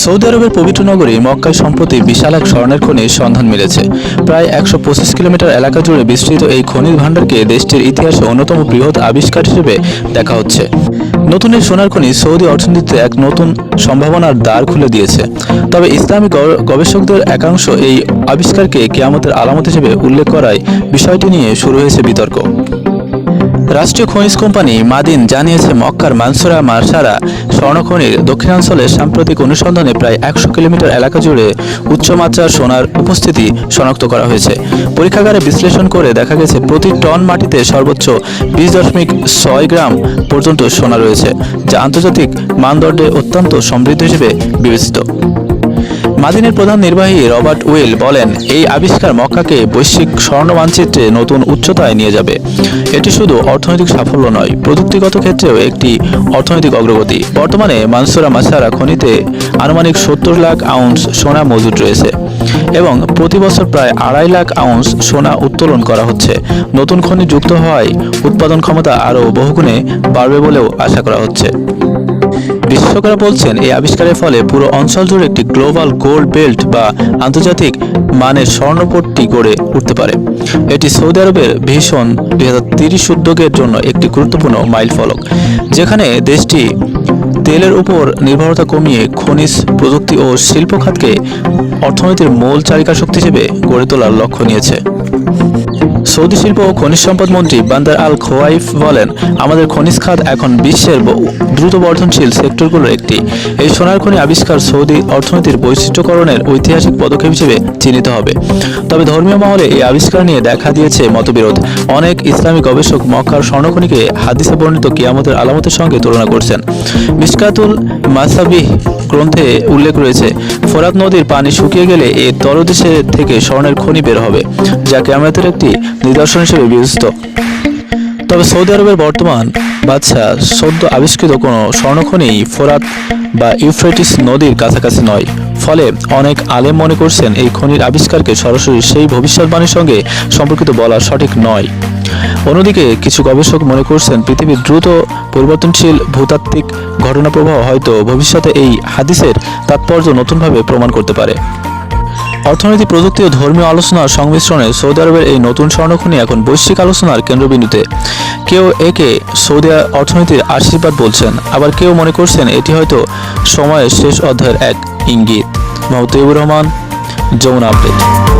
Saudi আরবের পবিত্র নগরী মক্কায় সম্প্রতি বিশাল এক স্বর্ণের খনির সন্ধান মিলেছে। প্রায় একশো পঁচিশ কিলোমিটার এলাকা জুড়ে বিস্তৃত এই খনিজ ভাণ্ডারকে দেশটির ইতিহাসে অন্যতম বৃহৎ আবিষ্কার হিসেবে দেখা হচ্ছে। নতুন এই সোনার খনি সৌদি অর্থনীতিতে এক নতুন সম্ভাবনার দ্বার খুলে দিয়েছে। তবে ইসলামী গবেষকদের একাংশ এই আবিষ্কারকে কেয়ামতের আলামত হিসেবে উল্লেখ করায় বিষয়টি নিয়ে শুরু হয়েছে বিতর্ক। রাষ্ট্রীয় খনিজ কোম্পানি মাদিন জানিয়েছে, মক্কার মানসুরা মার্সারা স্বর্ণখনির দক্ষিণাঞ্চলের সাম্প্রতিক অনুসন্ধানে প্রায় একশো কিলোমিটার এলাকা জুড়ে উচ্চমাত্রার সোনার উপস্থিতি শনাক্ত করা হয়েছে। পরীক্ষাগারে বিশ্লেষণ করে দেখা গেছে, প্রতি টন মাটিতে সর্বোচ্চ বিশ দশমিক ছয় গ্রাম পর্যন্ত সোনা রয়েছে, যা আন্তর্জাতিক মানদণ্ডে অত্যন্ত সমৃদ্ধ হিসেবে বিবেচিত। মাদিনের প্রধান নির্বাহী রবার্ট উইল বলেন, এই আবিষ্কার মক্কাকে বৈশ্বিক স্বর্ণ মানচিত্রে নতুন উচ্চতায় নিয়ে যাবে। এটি শুধু অর্থনৈতিক সাফল্য নয়, প্রযুক্তিগত ক্ষেত্রেও একটি অর্থনৈতিক অগ্রগতি। বর্তমানে মানসুরা মাসারা খনিতে আনুমানিক সত্তর লাখ আউন্স সোনা মজুদ রয়েছে এবং প্রতি বছর প্রায় আড়াই লাখ আউন্স সোনা উত্তোলন করা হচ্ছে। নতুন খনি যুক্ত হওয়ায় উৎপাদন ক্ষমতা আরও বহুগুণে বাড়বে বলেও আশা করা হচ্ছে। বিশেষজ্ঞরা বলছেন, এই আবিষ্কারের ফলে পুরো অঞ্চল জুড়ে একটি গ্লোবাল গোল্ড বেল্ট বা আন্তর্জাতিক মানের স্বর্ণপট্টি গড়ে উঠতে পারে। এটি সৌদি আরবের ভীষণ দুই হাজার তিরিশ উদ্যোগের জন্য একটি গুরুত্বপূর্ণ মাইল ফলক, যেখানে দেশটি তেলের উপর নির্ভরতা কমিয়ে খনিজ প্রযুক্তি ও শিল্প খাতকে অর্থনীতির মূল চালিকা শক্তি হিসেবে গড়ে তোলার লক্ষ্য নিয়েছে। সৌদি শিল্প ও খনিজ সম্পদ মন্ত্রী বান্দার আল খোয়াইফ বলেন, আমাদের খনিজ খাত এখন বিশ্বের দ্রুত বর্ধনশীল সেক্টরগুলোর একটি। এই সোনার খনি আবিষ্কার সৌদি অর্থনীতির বৈশিষ্ট্যকরণের ঐতিহাসিক পদক্ষেপ হিসেবে চিহ্নিত হবে। তবে ধর্মীয় মহলে এই আবিষ্কার নিয়ে দেখা দিয়েছে মতবিরোধ। অনেক ইসলামী গবেষক মক্কার স্বর্ণখনিকে হাদিসে বর্ণিত কিয়ামতের আলামতের সঙ্গে তুলনা করছেন। মিসকাতুল মাসাবিহ গ্রন্থে উল্লেখ রয়েছে, ফোরাত নদীর পানি শুকিয়ে গেলে এর তরদেশে থেকে স্বর্ণের খনি বের হবে, যা ক্যামেরাতের একটি নিদর্শন হিসেবে বিবেচিত। তবে সৌদি আরবের বর্তমান বাদশাহ সদ্য আবিষ্কৃত কোনো স্বর্ণখনি ফোরাত বা ইউফ্রেটিস নদীর কাছাকাছি নয়, ফলে অনেক আলেম মনে করছেন এই খনির আবিষ্কারকে সরাসরি সেই ভবিষ্যৎবাণীর সঙ্গে সম্পর্কিত বলা সঠিক নয়। অন্যদিকে কিছু গবেষক মনে করছেন পৃথিবীর দ্রুত পরিবর্তনশীল ভূতাত্ত্বিক ঘটনাপ্রবাহ হয়তো ভবিষ্যতে এই হাদিসের তাৎপর্য নতুনভাবে প্রমাণ করতে পারে। অর্থনীতি, প্রযুক্তি ও ধর্মীয় আলোচনার সংমিশ্রণে সৌদি আরবের এই নতুন স্বর্ণখনি এখন বৈশ্বিক আলোচনার কেন্দ্রবিন্দুতে। কেউ একে সৌদি অর্থনীতির আশীর্বাদ বলছেন, আবার কেউ মনে করছেন এটি হয়তো সময়ের শেষ অধ্যায়ের এক ইঙ্গিত। মোহাম্মদ রহমান, যমুনা আপডেট।